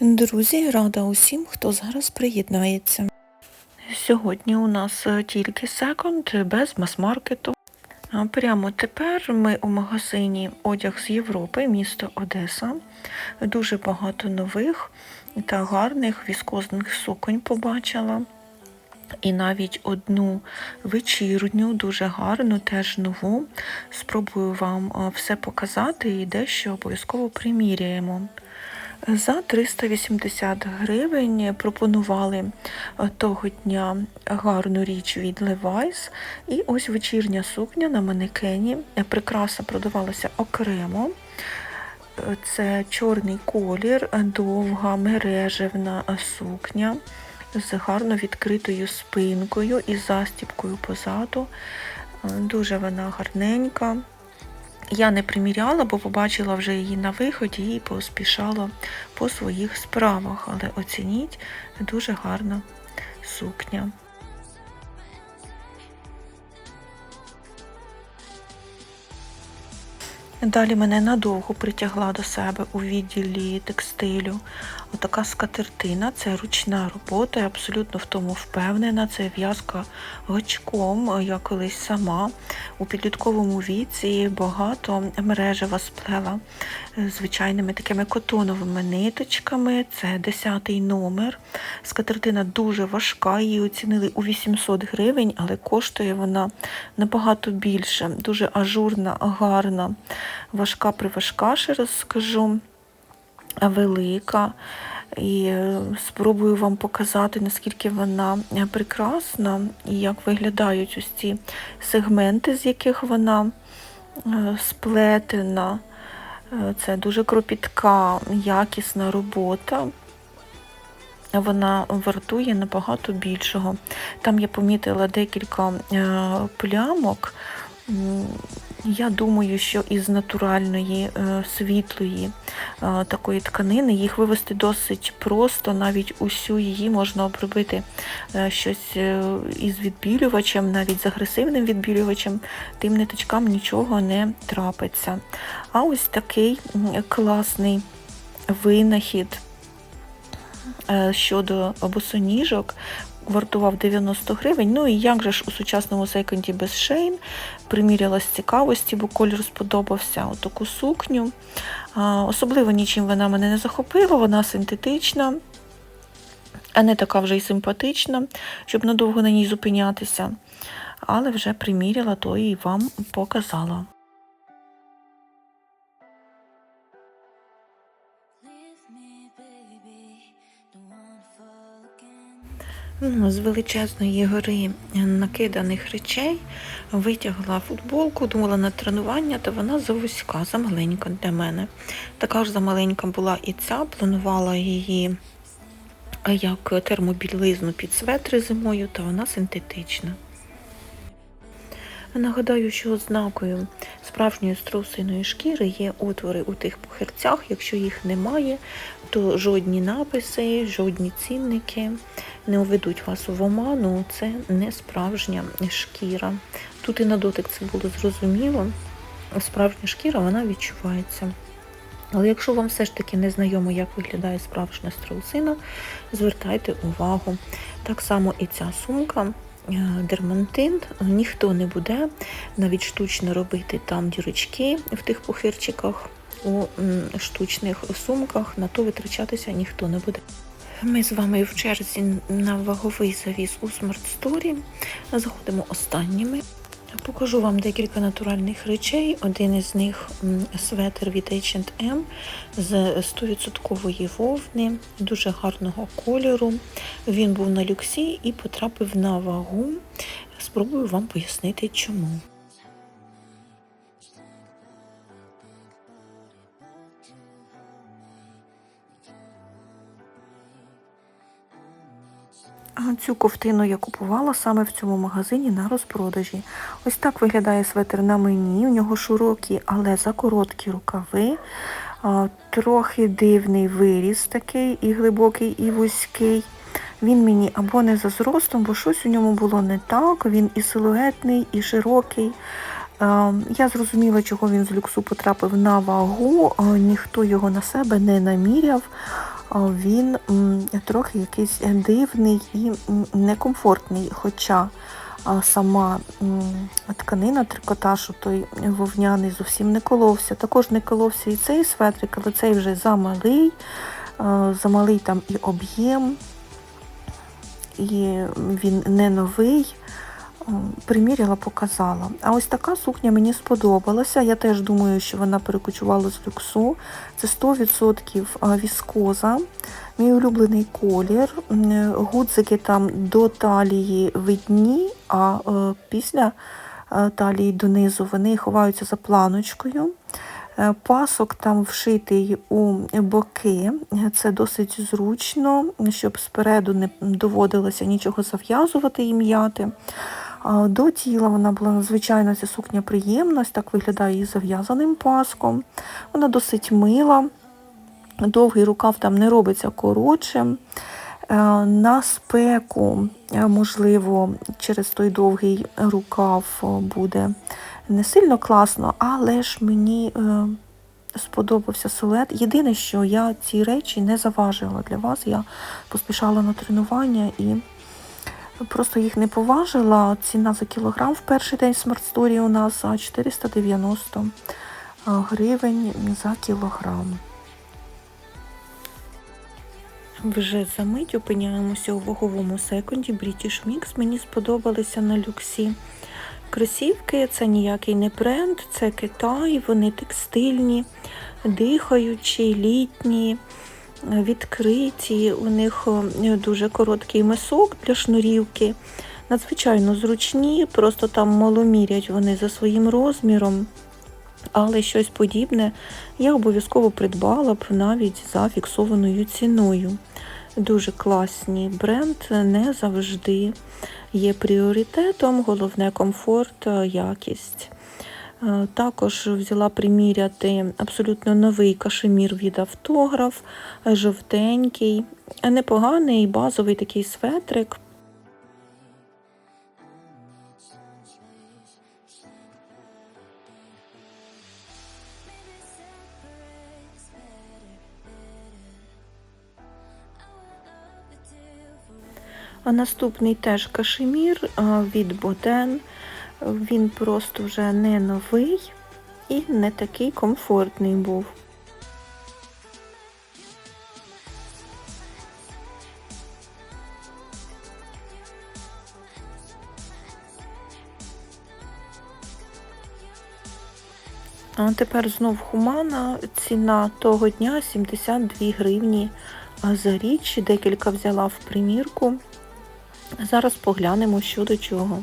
Друзі, рада усім, хто зараз приєднається. Сьогодні у нас е, тільки секонд без мас-маркету. Прямо тепер ми у магазині Одяг з Європи, місто Одеса. Дуже багато нових та гарних віскозних суконь побачила. І навіть одну вечірню, дуже гарну, теж нову. Спробую вам все показати і дещо обов'язково приміряємо. За 380 гривень пропонували е, того дня гарну річ від Levi's. І ось вечірня сукня на манекені. Е, Прикраса продавалася окремо. Е, Це чорний колір, довга мережевна сукня з гарно відкритою спинкою і застіпкою позаду. Дуже вона гарненька. Я не приміряла, бо побачила вже її на виході і поспішала по своїх справах. Але оцініть, дуже гарна сукня. Далі мене надовго притягла до себе у відділі текстилю. Отака скатертина, це ручна робота, я абсолютно в тому впевнена. Це в'язка гачком. Я колись сама у підлітковому віці багато мережева сплела звичайними такими котоновими ниточками. Це 10-й номер. Скатертина дуже важка, її оцінили у 800 гривень, але коштує вона набагато більше. Дуже ажурна, гарна, важка приважка, ще раз скажу велика. І е, спробую вам показати, наскільки вона прекрасна і як виглядають ось ці сегменти, з яких вона е, сплетена. Е, Це дуже кропітка, якісна робота. Вона вартує набагато більшого. Там я помітила декілька плямок. Я думаю, що із натуральної е, світлої е, такої тканини їх вивести досить просто, навіть усю її можна обробити е, щось із відбілювачем, навіть з агресивним відбілювачем, тим ниточкам нічого не трапиться. А ось такий класний винахід щодо босоніжок. Вартував 90 гривень. Ну і як же ж у сучасному секонді без шейн приміряла з цікавості, бо колір сподобався отаку сукню. Особливо нічим вона мене не захопила, вона синтетична, а не така вже й симпатична, щоб надовго на ній зупинятися. Але вже приміряла, то і вам показала. Ну, З величезної гори накиданих речей витягла футболку, думала на тренування, та вона завузька, замаленька для мене. Така ж замаленька була і ця, планувала її як термобілизну під светри зимою, та вона синтетична. Нагадаю, що ознакою справжньої страусиної шкіри є отвори у тих похирцях. Якщо їх немає, то жодні написи, жодні цінники не уведуть вас в оману. Це не справжня шкіра. Тут і на дотик це було зрозуміло. Справжня шкіра вона відчувається. Але якщо вам все ж таки не знайомо, як виглядає справжня страусина, звертайте увагу. Так само і ця сумка дермантин, ніхто не буде навіть штучно робити там дірочки в тих пухирчиках у штучних сумках, на то витрачатися ніхто не буде. Ми з вами в черзі на ваговий завіс у Smart Story. Заходимо останніми. Покажу вам декілька натуральних речей. Один із них светр від H&M з 100% вовни, дуже гарного кольору. Він був на люксі і потрапив на вагу. Спробую вам пояснити, чому. Цю ковтину я купувала саме в цьому магазині на розпродажі. Ось так виглядає светр на мені. У нього широкі, але закороткі рукави. Трохи дивний виріз такий, і глибокий, і вузький. Він мені або не за зростом, бо щось у ньому було не так. Він і силуетний, і широкий. Я зрозуміла, чого він з люксу потрапив на вагу. Ніхто його на себе не наміряв. Він трохи якийсь дивний і некомфортний. Хоча сама тканина трикотажу, той вовняний зовсім не коловся. Також не коловся і цей светрик, але цей вже замалий, замалий там і об'єм, і він не новий. Приміряла, показала. А ось така сукня мені сподобалася. Я теж думаю, що вона перекочувала з люксу. Це 100% віскоза, мій улюблений колір. Гудзики там до талії видні, а е, після е, талії донизу вони ховаються за планочкою. Е, Пасок там вшитий у боки. Це досить зручно, щоб спереду не доводилося нічого зав'язувати і м'яти. До тіла вона була надзвичайно ця сукня приємна, ось так виглядає із зав'язаним паском. Вона досить мила, довгий рукав там не робиться коротшим. Е, На спеку, е, можливо, через той довгий рукав е, буде не сильно класно, але ж мені сподобався силует. Єдине, що я ці речі не заважила для вас. Я поспішала на тренування і просто їх не поважила. Ціна за кілограм в перший день в Smart у нас 490 гривень за кілограм. Вже за мить опиняємося у ваговому секунді British Mix. Мені сподобалися на люксі. Кросівки це ніякий не бренд, це Китай, вони текстильні, дихаючі, літні, відкриті. У них е, дуже короткий мисок для шнурівки. Надзвичайно зручні, просто там маломірять вони за своїм розміром. Але щось подібне я обов'язково придбала б навіть за фіксованою ціною. Дуже класні бренд не завжди є пріоритетом, головне комфорт, е, якість. Е, Також взяла приміряти абсолютно новий кашемір від автограф, е, жовтенький, Е, непоганий базовий такий светрик. А наступний теж кашемір від Ботен. Він просто вже не новий і не такий комфортний був. А тепер знов хумана. Ціна того дня 72 гривні за річ. Декілька взяла в примірку. Зараз поглянемо, що до чого.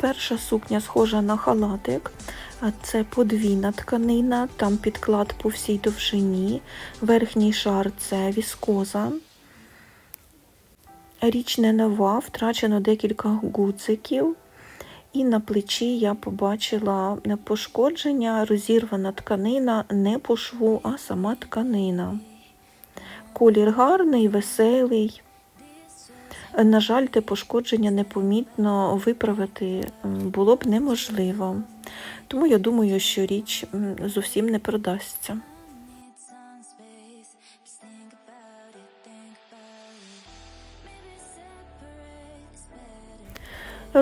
Перша сукня схожа на халатик. Це подвійна тканина, там підклад по всій довжині. Верхній шар це віскоза. Річ не нова, втрачено декілька гудзиків. І на плечі я побачила пошкодження, розірвана тканина, не по шву, а сама тканина. Колір гарний, веселий. На жаль, те пошкодження непомітно виправити було б неможливо. Тому я думаю, що річ зовсім не продасться.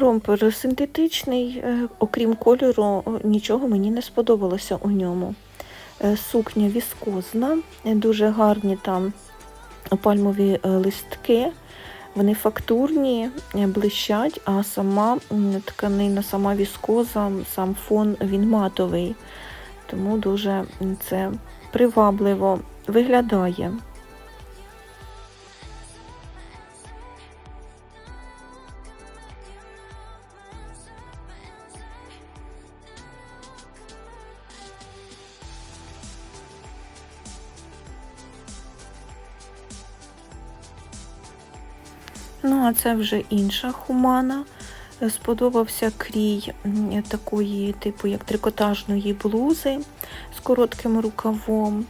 Ромпер синтетичний, е, окрім кольору, е, нічого мені не сподобалося у ньому. Е, Сукня віскозна, дуже гарні там пальмові листки. Вони фактурні, е, блищать, а сама тканина, сама віскоза, сам фон він матовий. Тому дуже це привабливо виглядає. А це вже інша хумана. Е, Сподобався крій такої, типу, як трикотажної блузи з коротким рукавом.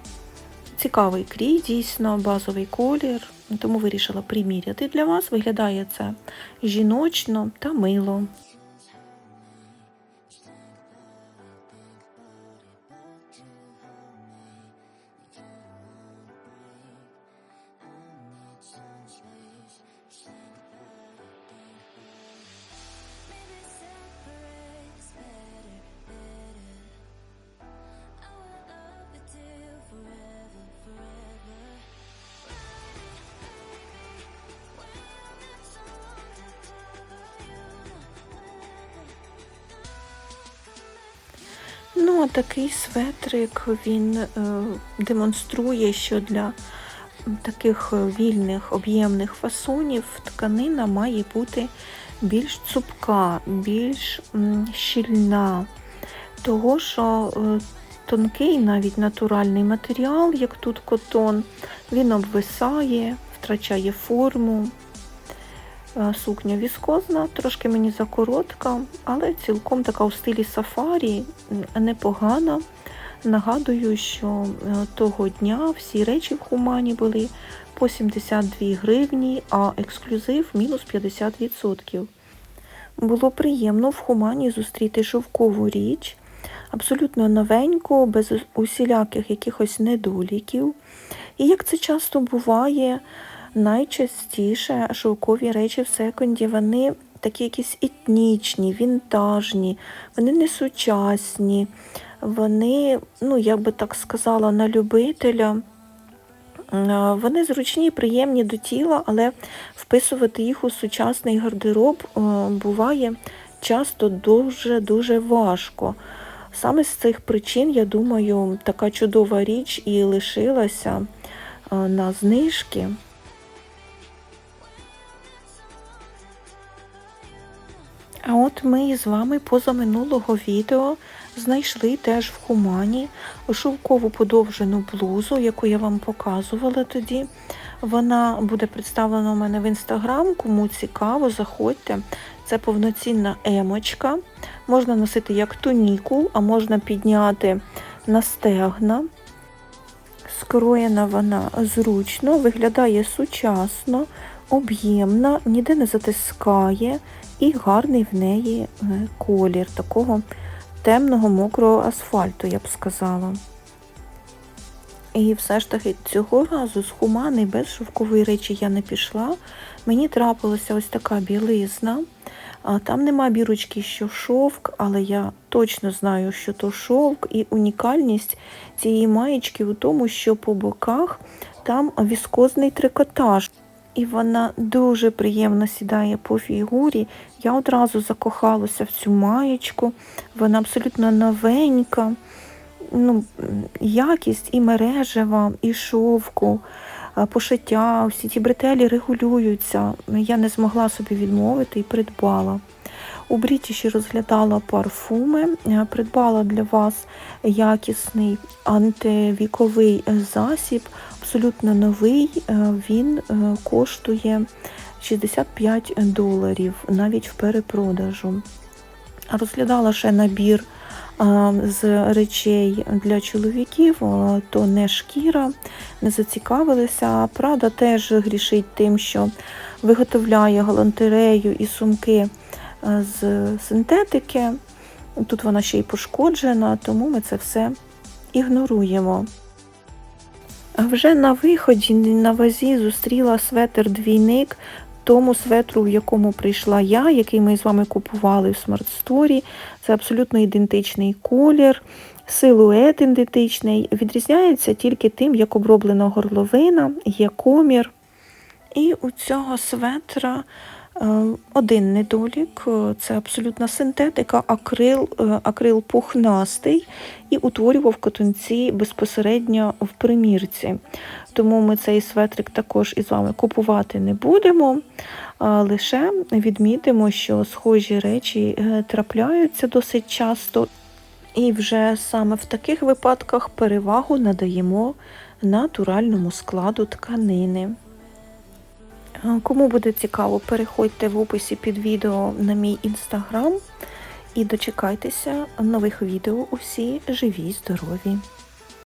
Цікавий крій, дійсно, базовий колір, тому вирішила приміряти для вас. Виглядає це жіночно та мило. Такий светрик він е, демонструє, що для таких вільних об'ємних фасонів тканина має бути більш цупка, більш щільна. Того, що е, тонкий, навіть натуральний матеріал, як тут котон, він обвисає, втрачає форму. Сукня віскозна, трошки мені закоротка, але цілком така у стилі сафарі, непогана. Нагадую, що е, того дня всі речі в Хумані були по 72 гривні, а ексклюзив мінус 50%. Було приємно в Хумані зустріти шовкову річ, абсолютно новеньку, без усіляких якихось недоліків. І як це часто буває, найчастіше шовкові речі в секонді, вони такі якісь етнічні, вінтажні, вони не сучасні, вони, ну, як би так сказала, на любителя. Е, Вони зручні, приємні до тіла, але вписувати їх у сучасний гардероб е, буває часто дуже-дуже важко. Саме з цих причин, я думаю, така чудова річ і лишилася е, на знижки. А от ми з вами позаминулого відео знайшли теж в Хумані шовкову подовжену блузу, яку я вам показувала тоді. Вона буде представлена у мене в інстаграм. Кому цікаво, заходьте. Це повноцінна емочка. Можна носити як туніку, а можна підняти на стегна. Скроєна вона зручно, виглядає сучасно, об'ємна, ніде не затискає і гарний в неї е, колір такого темного мокрого асфальту, я б сказала. І все ж таки цього разу з хумани без шовкової речі я не пішла. Мені трапилася ось така білизна. Там нема бірочки, що шовк, але я точно знаю, що то шовк, і унікальність цієї маєчки у тому, що по боках там віскозний трикотаж. І вона дуже приємно сідає по фігурі. Я одразу закохалася в цю маєчку. Вона абсолютно новенька. Ну, якість і мережева, і шовку, пошиття, всі ті бретелі регулюються. Я не змогла собі відмовити і придбала. У Брітіші розглядала парфуми, придбала для вас якісний антивіковий е, засіб, абсолютно новий. е, Він е, коштує 65 доларів навіть в перепродажу. Розглядала ще набір з речей для чоловіків, то не шкіра, не зацікавилися. Прада теж грішить тим, що виготовляє галантерею і сумки з синтетики. Тут вона ще й пошкоджена, тому ми це все ігноруємо. А вже на виході на вазі зустріла светр двійник тому светру, в якому прийшла я, який ми з вами купували в Story. Це абсолютно ідентичний колір, силует ідентичний. Відрізняється тільки тим, як оброблена горловина, є комір. І у цього светра один недолік е, це абсолютна синтетика, акрил, е, акрил пухнастий і утворював котунці безпосередньо в примірці. Тому ми цей светрик також із вами купувати не будемо, лише відмітимо, що схожі речі е, трапляються досить часто. І вже саме в таких випадках перевагу надаємо натуральному складу тканини. Е, Кому буде цікаво, переходьте в описі під відео на мій інстаграм і дочекайтеся нових відео. Усі живі, здорові!